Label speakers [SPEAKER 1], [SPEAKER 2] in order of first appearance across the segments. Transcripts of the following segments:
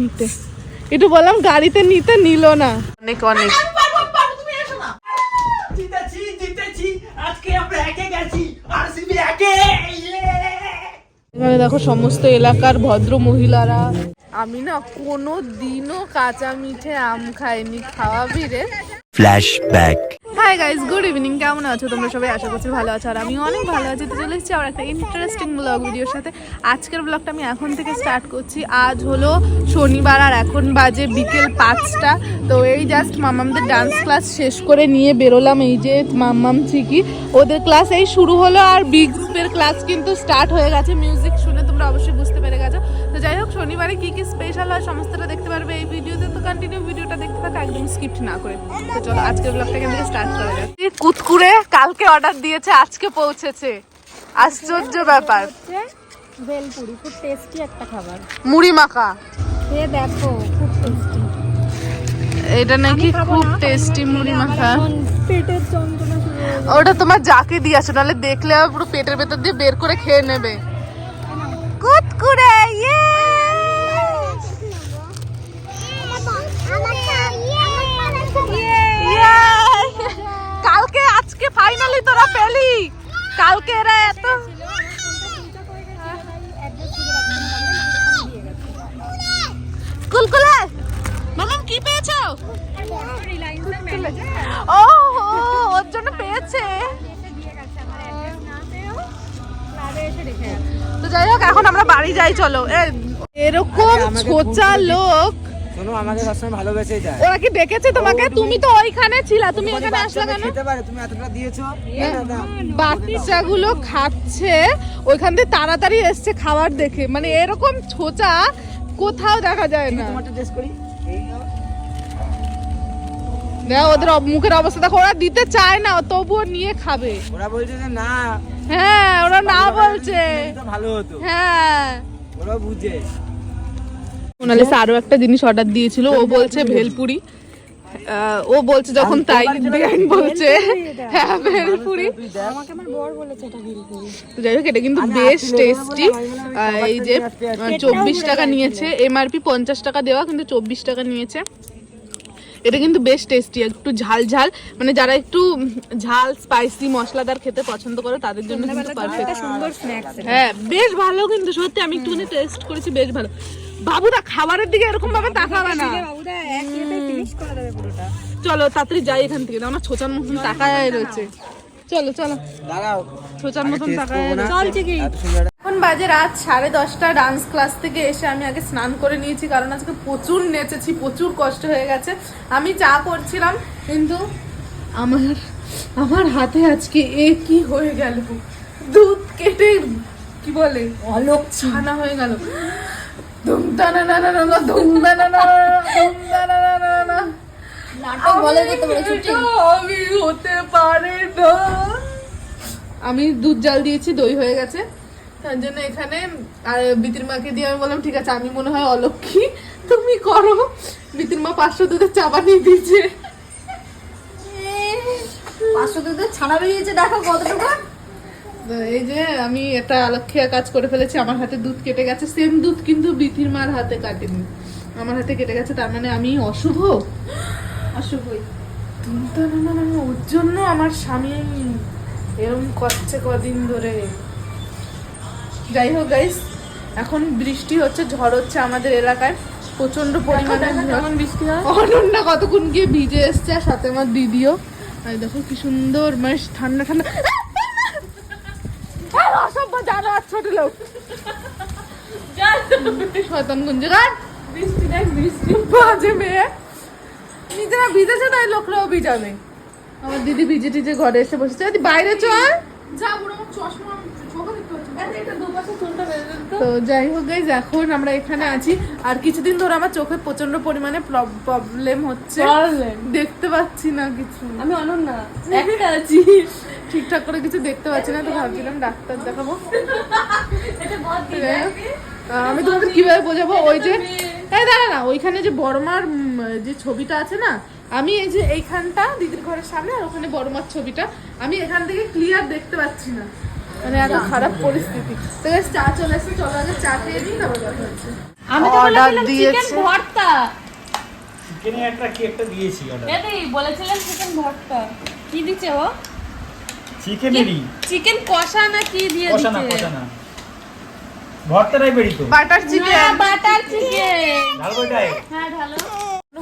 [SPEAKER 1] নিতে একটু বললাম গাড়িতে নিতে নিল না। অনেক অনেক।
[SPEAKER 2] জিতেছি জিতেছি আজকে আমরা একে গেছি আরসিবি একে
[SPEAKER 1] এখানে দেখো সমস্ত এলাকার ভদ্র মহিলারা। আমি না কোনো দিনও কাঁচা মিঠে আম খাইনি খাওয়াবি রে।
[SPEAKER 3] Flashback.
[SPEAKER 1] Hi guys good evening কেমন আছো? তোমরা সবাই আশা করছি ভালো আছো। আর আমিও অনেক ভালো আছি। তো চলে এসেছি আমার একটা ইন্টারেস্টিং ব্লগ ভিডিওর সাথে। আজকের ব্লগটা আমি এখন থেকে স্টার্ট করছি। আজ হলো শনিবার আর এখন বাজে বিকেল পাঁচটা। তো এই জাস্ট মামামদের ডান্স ক্লাস শেষ করে নিয়ে বেরোলাম। এই যে মাম্মাম চিকি ওদের ক্লাস এই শুরু হলো আর বিগসের ক্লাস কিন্তু স্টার্ট হয়ে গেছে। মিউজিক শুনে তোমরা অবশ্যই বুঝতে পেরে গেছো। তো যাই হোক, শনিবারে কি কি স্পেশাল হয় সমস্তটা দেখতে পারবে এই ভিডিওতে তো। কন্টিনিউ ভিডিওটা দেখতে থাকো, একদম স্কিপ্ট না করে। তো চলো আজকের ব্লগটা এখান থেকে স্টার্ট কুতকুরে কালকে অর্ডার দিয়েছে আজকে পৌঁছেছে। আশ্চর্য ব্যাপার।
[SPEAKER 4] ভেলপুরি খুব টেস্টি একটা খাবার।
[SPEAKER 1] মুড়ি মাখা।
[SPEAKER 4] খেয়ে দেখো খুব টেস্টি
[SPEAKER 1] এটা নাকি খুব টেস্টি মুড়ি মাখা।
[SPEAKER 4] পেটের যন্ত্রণা।
[SPEAKER 1] ওটা তোমার যাকে দিয়েছ নাহলে দেখলে পুরো পেটের ভেতর দিয়ে বের করে খেয়ে নেবে। কুতকুরে ইয়ে! ফাইনালি তোরা পেলি। কালকে এরা এত কুলকুলে! মামাম কি পেয়েছ? ও ওর জন্য পেয়েছে। তো যাই হোক এখন আমরা বাড়ি যাই চলো। এরকম ছোচা লোক
[SPEAKER 2] শোনো আমাকে সবসময় ভালোবেসে যায়
[SPEAKER 1] ওরা কি ডেকেছে তোমাকে? তুমি তো ওইখানে ছিলা তুমি এখানে আসলে কেন?
[SPEAKER 2] খেতে পারে তুমি এতটা দিয়েছ।
[SPEAKER 1] বাচ্চাগুলো খাচ্ছে ওইখান থেকে তাড়াতাড়ি এসছে খাবার দেখে। মানে এরকম ছোচা কোথাও দেখা যায় না।
[SPEAKER 2] তোমারটা টেস্ট করি?
[SPEAKER 1] ওদের মুখের অবস্থা দেখো ওরা দিতে চায় না তবুও নিয়ে খাবে।
[SPEAKER 2] ওরা বলছে যে না।
[SPEAKER 1] হ্যাঁ ওরা না বলছে।
[SPEAKER 2] ভালো হতো।
[SPEAKER 1] হ্যাঁ।
[SPEAKER 2] ওরা বুঝে।
[SPEAKER 1] মোনালিসা আরও একটা জিনিস অর্ডার দিয়েছিল ও বলছে ভেলপুরি। ও বলছে যখন তাই বিরিয়ানি বলছে হ্যাঁ ভেলপুরি।
[SPEAKER 4] আমাকে আমার বর বলেছে এটা ভেলপুরি।
[SPEAKER 1] তো যাই হোক এটা কিন্তু বেশ টেস্টি এই যে চব্বিশ টাকা নিয়েছে এমআরপি পঞ্চাশ টাকা দেওয়া কিন্তু চব্বিশ টাকা নিয়েছে। এটা কিন্তু বেশ টেস্টি একটু ঝাল ঝাল। মানে যারা একটু ঝাল স্পাইসি মশলাদার খেতে পছন্দ করে তাদের জন্য কিন্তু পারফেক্ট
[SPEAKER 4] সুন্দর স্ন্যাক্স
[SPEAKER 1] হ্যাঁ বেশ ভালো কিন্তু সত্যি আমি একটুখানি টেস্ট করেছি বেশ ভালো। বাবুদা খাবারের দিকে এরকম ভাবে তাকাবে না।
[SPEAKER 4] বাবুদা এক ইয়েতে ফিনিশ করে দেবে পুরোটা।
[SPEAKER 1] চলো তাড়াতাড়ি যাই এখান থেকে। না ছোচার মতন তাকায় রয়েছে। চলো চলো।
[SPEAKER 2] দাঁড়াও।
[SPEAKER 1] ছোচার মতন তাকায়।
[SPEAKER 4] চল ঠিকই
[SPEAKER 1] এখন বাজে রাত সাড়ে দশটা ডান্স ক্লাস থেকে এসে আমি আগে স্নান করে নিয়েছি কারণ আজকে প্রচুর নেচেছি প্রচুর কষ্ট হয়ে গেছে। আমি চা করছিলাম কিন্তু আমার আমার হাতে আজকে এ কি হয়ে গেল? দুধ কেটে কি বলে? অলোক ছানা হয়ে গেল। না না না না না না না না
[SPEAKER 4] নাটক বলে দিতে
[SPEAKER 1] আমি হতে পারে না। আমি দুধ জাল দিয়েছি দই হয়ে গেছে। তার জন্য এখানে আর বিতির মাকে দিয়ে আমি বললাম ঠিক আছে আমি মনে হয় অলক্ষী। তুমি করো। বিতির মা পাঁচশো দুধের চা বানিয়ে দিয়েছে।
[SPEAKER 4] পাঁচশো দুধের ছানা বেরিয়েছে দেখো কতটুকু।
[SPEAKER 1] এই যে আমি একটা অলক্ষিয়া কাজ করে ফেলেছি আমার হাতে দুধ কেটে গেছে সেম দুধ কিন্তু বিতির মার হাতে কাটেনি। আমার হাতে কেটে গেছে তার মানে আমি অশুভ?
[SPEAKER 4] অশুভই
[SPEAKER 1] না, না, না, না, ওর জন্য আমার স্বামী এরকম করছে কদিন ধরে। যাই হোক গাইস এখন বৃষ্টি হচ্ছে ঝড় হচ্ছে আমাদের এলাকায় প্রচণ্ড পরিমাণে বৃষ্টি হয়। অনন্যা কতক্ষণ গিয়ে ভিজে এসছে আর সাথে আমার দিদিও। আর দেখো কি সুন্দর মানে ঠান্ডা ঠান্ডা। আর অসভ্য জানো আর ছোট লোক। শয়তান গুঞ্জগান বৃষ্টি দেখ বৃষ্টি বাজে মেয়ে। নিজেরা ভিজেছে তাই লোকরাও ভিজাবে। আমার দিদি ভিজে টিজে ঘরে এসে বসেছে। যদি বাইরে চল। যা বুড়ো চশমা চোখে দেখতে পাচ্ছি। এটা দুপাশে চুলটা তো। যাই হোক গাইজ এখন আমরা এখানে আছি। আর কিছুদিন ধরে আমার চোখে প্রচণ্ড পরিমাণে প্রবলেম হচ্ছে। দেখতে পাচ্ছি না কিছু।
[SPEAKER 4] আমি অনন্যা একটা আছি।
[SPEAKER 1] ঠিকঠাক করে কিছু দেখতে পাচ্ছি না তো ভাবছিলাম ডাক্তার দেখাবো। আমি তোমাদের কীভাবে বোঝাবো? ওই যে এই দাঁড়া না ওইখানে যে বড়মার যে ছবিটা আছে না আমি এই যে এইখানটা দিদির ঘরের সামনে আর ওখানে বড়মার ছবিটা আমি এখান থেকে ক্লিয়ার দেখতে পাচ্ছি না। মানে এত খারাপ পরিস্থিতি। তো চা চলে এসেছে চলো আগে চা খেয়ে নিই তারপর কথা হচ্ছে।
[SPEAKER 4] আমি তো
[SPEAKER 1] Order
[SPEAKER 4] বলেছিলাম চিকেন ভর্তা।
[SPEAKER 2] চিকেনে একটা কি একটা দিয়েছি অর্ডার
[SPEAKER 4] বলেছিলেন চিকেন ভর্তা। কি দিচ্ছে ও?
[SPEAKER 2] চিকেনেরই
[SPEAKER 4] চিকেন কষা না কি দিয়ে
[SPEAKER 2] কষা না কষা না। ভর্তাটাই
[SPEAKER 1] বাটার চিকেন
[SPEAKER 4] বাটার চিকেন
[SPEAKER 2] ঢালবো এটাই
[SPEAKER 4] হ্যাঁ ঢালো।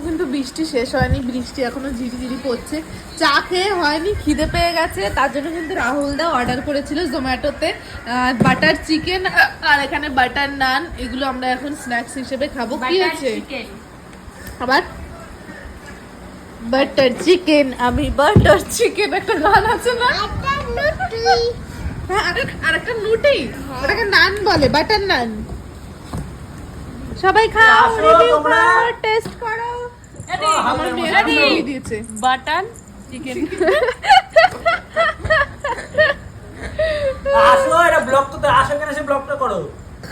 [SPEAKER 1] কিন্তু বৃষ্টি শেষ হয়নি বৃষ্টি এখনও ঝিরি ঝিরি পড়ছে। চা খেয়ে হয়নি খিদে পেয়ে গেছে তার জন্য কিন্তু রাহুল দা অর্ডার করেছিল জোম্যাটোতে বাটার চিকেন আর এখানে বাটার নান এগুলো আমরা এখন স্ন্যাক্স হিসেবে খাব। কি
[SPEAKER 4] বাটার
[SPEAKER 1] আছে
[SPEAKER 4] চিকেন
[SPEAKER 1] আবার? বাটার চিকেন আমি বাটার চিকেন একটা গান আছে না? হ্যাঁ আরে আরেকটা নুটি ওটাকে নান বলে বাটার নান সবাই খাও রিভিউ করো টেস্ট করো। দিয়েছে?
[SPEAKER 4] বাটার চিকেন
[SPEAKER 2] আসো এটা ব্লগ তো আসো কেন সে ব্লগটা করো।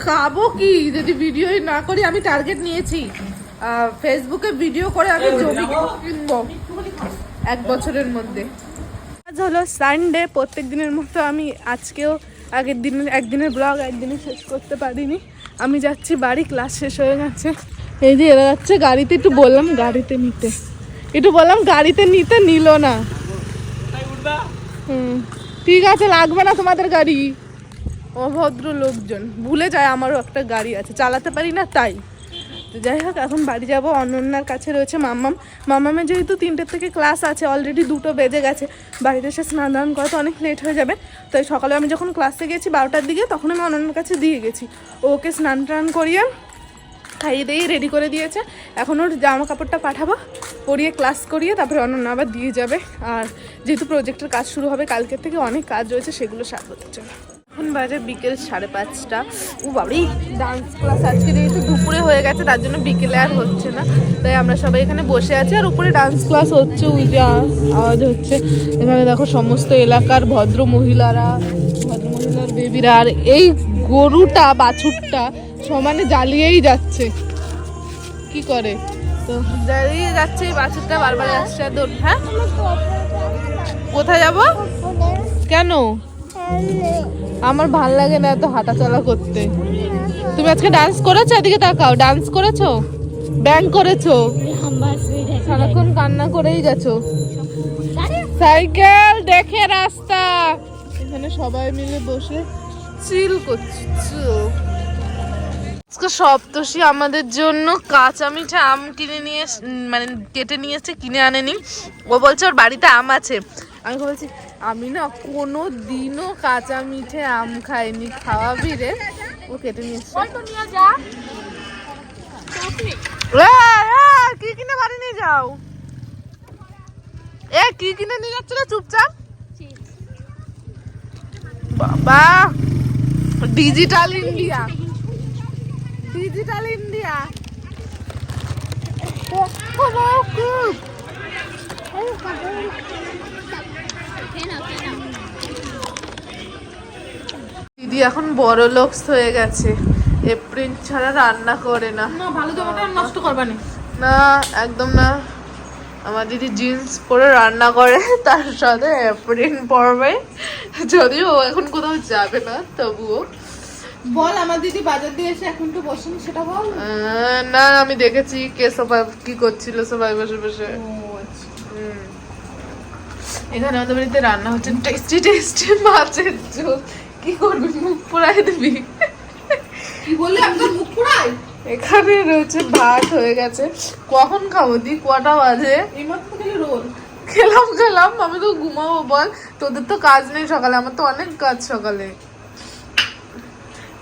[SPEAKER 1] খাব কি? যদি ভিডিও না করি আমি টার্গেট নিয়েছি। ফেসবুকে ভিডিও করে আমি জমি কিনবো। এক বছরের মধ্যে। আজ হলো সানডে প্রত্যেক দিনের মতো আমি আজকেও আগের দিনের একদিনের ব্লগ একদিনে শেষ করতে পারিনি। আমি যাচ্ছি বাড়ি ক্লাস শেষ হয়ে গেছে। এই যে এরা যাচ্ছে গাড়িতে, একটু বললাম গাড়িতে নিতে। একটু বললাম গাড়িতে নিতে নিল না। হুম, ঠিক আছে, লাগবে না তোমাদের গাড়ি। অভদ্র লোকজন, ভুলে যায় আমারও একটা গাড়ি আছে, চালাতে পারি না তাই। তো যাই হোক, এখন বাড়ি যাব, অনন্যার কাছে রয়েছে মাম্মাম। মাম্মামের যেহেতু তিনটের থেকে ক্লাস আছে অলরেডি দুটো বেজে গেছে। বাড়িতে এসে স্নান দান করতে অনেক লেট হয়ে যাবে। তাই সকালে আমি যখন ক্লাসে গেছি বারোটার দিকে তখন আমি অনন্যার কাছে দিয়ে গেছি। ওকে স্নান টান করিয়ে খাইয়ে দিয়ে রেডি করে দিয়েছে। এখন ওর জামা কাপড়টা পাঠাবো, পরিয়ে ক্লাস করিয়ে তারপরে অনন্য আবার দিয়ে যাবে। আর যেহেতু প্রজেক্টের কাজ শুরু হবে, কালকের থেকে অনেক কাজ রয়েছে, সেগুলো সারতে চলো এখন বাজে বিকেল সাড়ে পাঁচটা। ও বাবরি ডান্স ক্লাস আজকে যেহেতু দুপুরে হয়ে গেছে, তার জন্য বিকেলে আর হচ্ছে না। তাই আমরা সবাই এখানে বসে আছি, আর উপরে ডান্স ক্লাস হচ্ছে যে আওয়াজ হচ্ছে। এখানে দেখো সমস্ত এলাকার ভদ্র মহিলারা ভদ্র মহিলার বেবিরা আর এই গরুটা, বাছুরটা সমানে জ্বালিয়েই যাচ্ছে। কি করে? তো জ্বালিয়ে যাচ্ছে এই বাছুরটা বারবার আসছে দৌড় হ্যাঁ? কোথায় যাব? কেন? আমার ভালো লাগে না এত হাঁটাচলা করতে। তুমি আজকে ডান্স করেছ? এদিকে তাকাও। ডান্স করেছ? ব্যাং করেছ? সারাক্ষণ কান্না করেই গেছো সাইকেল দেখে রাস্তা। এখানে সবাই মিলে বসে চিল করছ। আজকে সপ্তষী আমাদের জন্য কাঁচা মিঠা আম কিনে নিয়ে মানে কেটে নিয়ে এসে কিনে আনেনি। ও বলছে ওর বাড়িতে আম আছে। আমি বলছি আমি না কোনো দিনও কাঁচা মিঠে আম খাইনি খাওয়াবি রে। ও কেটে নিয়ে এসছে। এ, এ, কি কিনে বাড়ি নিয়ে যাও? এ কি কিনে নিয়ে যাচ্ছিল চুপচাপ? বাবা ডিজিটাল ইন্ডিয়া ডিজিটাল ইন্ডিয়া দিদি এখন বড় লোকস হয়ে গেছে। এপ্রিল ছাড়া রান্না করে না।
[SPEAKER 4] না ভালো জামাটা নষ্ট করবা না।
[SPEAKER 1] না একদম না। আমার দিদি জিন্স পরে রান্না করে তার সাথে এপ্রিল পরবে। যদিও এখন কোথাও যাবে না তবুও।
[SPEAKER 4] বল আমার দিদি বাজার দিয়ে এসে এখন তো বসেন সেটা বল।
[SPEAKER 1] আহ, না আমি দেখেছি কে সবাই কি করছিল সবাই বসে বসে এখানে আমাদের বাড়িতে রান্না হচ্ছে টেস্টি টেস্টি মাছের ঝোল। কি করবি মুখ পুরাই দিবি?
[SPEAKER 4] কি বললে একদম মুখ পুরাই
[SPEAKER 1] এখানে রয়েছে ভাত হয়ে গেছে। কখন খাব দি কটা বাজে?
[SPEAKER 4] এই রোল।
[SPEAKER 1] খেলাম খেলাম আমি তো ঘুমাবো বল। তোদের তো কাজ নেই সকালে আমার তো অনেক কাজ সকালে।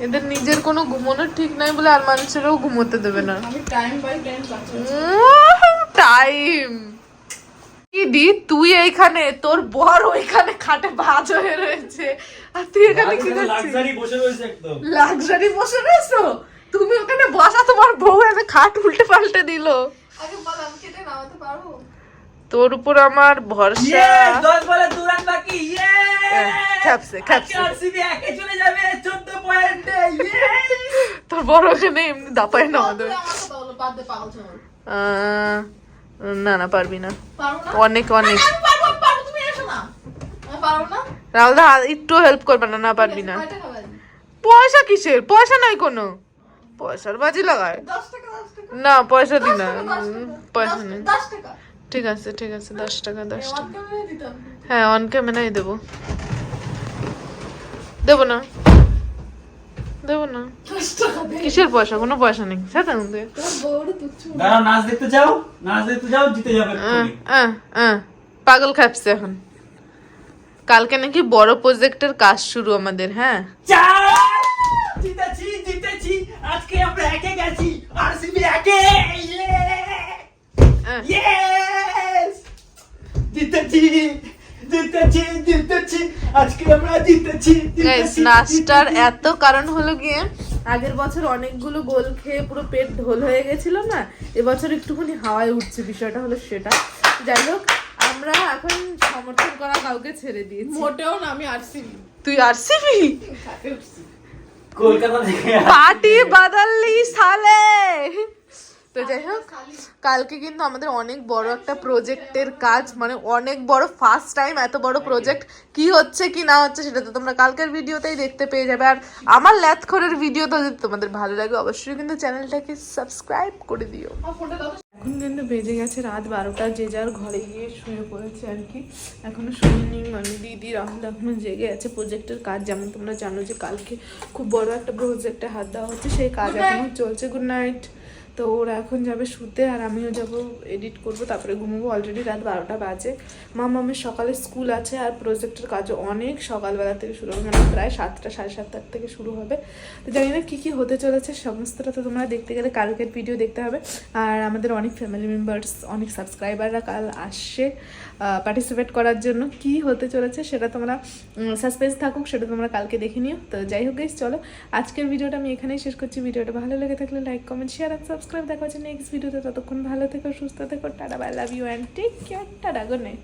[SPEAKER 1] এদের নিজের কোনো ঘুমানোর ঠিক নাই বলে আর মানুষেরও ঘুমোতে দেবে না।
[SPEAKER 4] আমি টাইম বাই টাইম কাজ
[SPEAKER 1] টাইম কি দি তুই এইখানে তোর বর ওইখানে খাটে ভাজ হয়ে রয়েছে। আর তুই এখানে কি করছিস?
[SPEAKER 2] লাক্সারি বসে রয়েছে একদম।
[SPEAKER 1] লাক্সারি বসে রয়েছো? তুমি ওখানে বসা তোমার বউ এনে খাট উল্টে পাল্টে দিল।
[SPEAKER 4] আগে বল আমি কেটে নামাতে পারব?
[SPEAKER 1] তোর উপর আমার ভরসা।
[SPEAKER 2] 10 বলে দু রান বাকি। ইয়ে
[SPEAKER 1] খ্যাপসে খ্যাপসে
[SPEAKER 2] আরসিবি একে চলে যাবে 14 পয়েন্টে ইয়ে
[SPEAKER 1] তোর বড় ওখানে এমনি দাপায় না আমাদের। না না পারবি না। অনেক অনেক।
[SPEAKER 4] আমি পারব আমি পারব তুমি এসো না। আমি পারব না?
[SPEAKER 1] রাহুল দা একটু হেল্প করবে না না পারবি না? পয়সা কিসের? পয়সা নাই কোনো। পয়সার বাজি লাগায়।
[SPEAKER 4] দশ টাকা দশ টাকা।
[SPEAKER 1] না পয়সা দি না।
[SPEAKER 4] দশ দশ
[SPEAKER 1] পয়সা নেই।
[SPEAKER 4] দশ টাকা।
[SPEAKER 1] ঠিক আছে ঠিক আছে দশ টাকা দশ টাকা। হ্যাঁ অন ক্যামেরাই দেবো। দেবো না। দেবো না। কিসের পয়সা? কোনো পয়সা নেই। সাথে
[SPEAKER 4] মনে
[SPEAKER 2] দাঁড়াও নাচ দেখতে যাও। নাচ দেখতে যাও জিতে যাবে।
[SPEAKER 1] পাগল খাপছে এখন। কালকে নাকি বড় প্রজেক্টের কাজ শুরু আমাদের হ্যাঁ?
[SPEAKER 2] জিতেছি জিতেছি। আজকে আমরা একে গেছি। আরসিবি একে
[SPEAKER 1] আহ।
[SPEAKER 2] জিতেছি জিতেছি জিতেছি আজকে আমরা জিতেছি
[SPEAKER 1] নাচটার এত কারণ হলো গিয়ে। আগের বছর অনেকগুলো গোল খেয়ে পুরো পেট ঢোল হয়ে গেছিল না? এবছর একটুখানি হাওয়ায় উঠছে বিষয়টা হলো সেটা। যাই হোক আমরা এখন সমর্থন করা কাউকে ছেড়ে দিয়েছি।
[SPEAKER 4] মোটেও না আমি আরসিবি।
[SPEAKER 1] তুই আরসিবি?
[SPEAKER 2] কলকাতা থেকে
[SPEAKER 1] পার্টি বাদাল্লি সালে। তো যাই হোক, কালকে কিন্তু আমাদের অনেক বড় একটা প্রজেক্টের কাজ মানে অনেক বড় ফার্স্ট টাইম এত বড় প্রজেক্ট কি হচ্ছে, কি না হচ্ছে, সেটা তো তোমরা কালকের ভিডিওতেই দেখতে পেয়ে যাবে। আর আমার ল্যাথখরের ভিডিও তো যদি তোমাদের ভালো লাগে, অবশ্যই কিন্তু চ্যানেলটাকে সাবস্ক্রাইব করে দিও। এখন কিন্তু বেজে গেছে রাত বারোটা, যে যার ঘরে গিয়ে শুয়ে পড়েছে আর কি। এখনও শুনিনি মানে দিদি রাহুল এখনও জেগে আছে প্রজেক্টের কাজ। যেমন তোমরা জানো যে কালকে খুব বড় একটা প্রজেক্টে হাত দেওয়া হচ্ছে, সেই কাজ এখনও চলছে। গুড নাইট তো ওরা এখন যাবে শুতে আর আমিও যাব এডিট করব, তারপরে ঘুমোবো। অলরেডি রাত বারোটা বাজে। মা, মামের সকালে স্কুল আছে আর প্রজেক্টের কাজও অনেক সকালবেলা থেকে শুরু হবে মানে প্রায় সাতটা, সাড়ে সাতটার থেকে শুরু হবে। তো জানি না কী কী হতে চলেছে, সমস্তটা তো তোমরা দেখতে গেলে কালকের ভিডিও দেখতে হবে। আর আমাদের অনেক ফ্যামিলি মেম্বার্স অনেক সাবস্ক্রাইবাররা কাল আসছে পার্টিসিপেট করার জন্য। কি হতে চলেছে সেটা তোমরা সাসপেন্স থাকুক, সেটা তোমরা কালকে দেখে নিও। তো যাই হোক গাইস চলো। আজকের ভিডিওটা আমি এখানেই শেষ করছি। ভিডিওটা ভালো লেগে থাকলে লাইক কমেন্ট শেয়ার আর সাবস্ক্রাইব দেখা হচ্ছে নেক্সট ভিডিওতে ততক্ষণ ভালো থেকো, সুস্থ থেকো, tata bye love you and take care tata good night